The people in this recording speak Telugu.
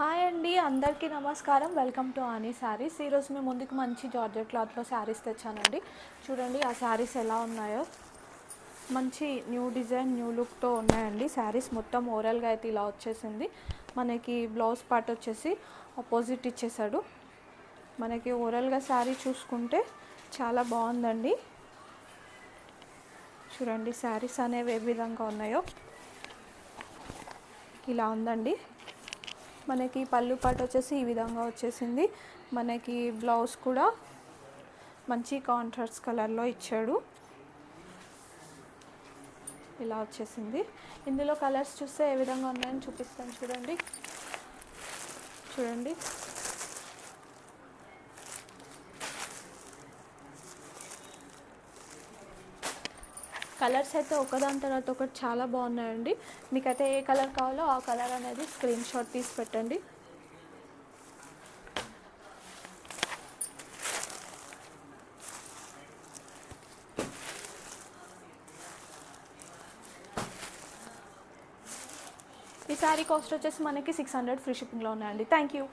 హాయ్ అండి అందరికీ నమస్కారం. వెల్కమ్ టు ఆనీ శారీస్ ఈరోజు మేము ముందుకు మంచి జార్జెట్ క్లాత్లో శారీస్ తెచ్చానండి. చూడండి ఆ శారీస్ ఎలా ఉన్నాయో. మంచి న్యూ డిజైన్ న్యూ లుక్తో ఉన్నాయండి. శారీస్ మొత్తం ఓరల్గా అయితే ఇలా వచ్చేసింది. మనకి బ్లౌజ్ పార్ట్ వచ్చేసి ఆపోజిట్ ఇచ్చేసాడు. మనకి ఓరల్గా శారీ చూసుకుంటే చాలా బాగుందండి. చూడండి శారీస్ అనేవి ఏ విధంగా ఉన్నాయో. ఇలా ఉందండి. మనకి పళ్ళు పాటు వచ్చేసి ఈ విధంగా వచ్చేసింది. మనకి బ్లౌజ్ కూడా మంచి కాంట్రాస్ట్ కలర్లో ఇచ్చాడు. ఇలా వచ్చేసింది. ఇందులో కలర్స్ చూస్తే ఏ విధంగా ఉన్నాయని చూపిస్తాను చూడండి. చూడండి. కలర్స్ అయితే ఒకదాని తర్వాత ఒకటి చాలా బాగున్నాయండి. మీకైతే ఏ కలర్ కావాలో ఆ కలర్ అనేది స్క్రీన్ షాట్ తీసి పెట్టండి. ఈ శారీ కాస్ట్ వచ్చేసి మనకి సిక్స్ హండ్రెడ్ ఫ్రీ షిప్పింగ్లో ఉన్నాయండి. Thank you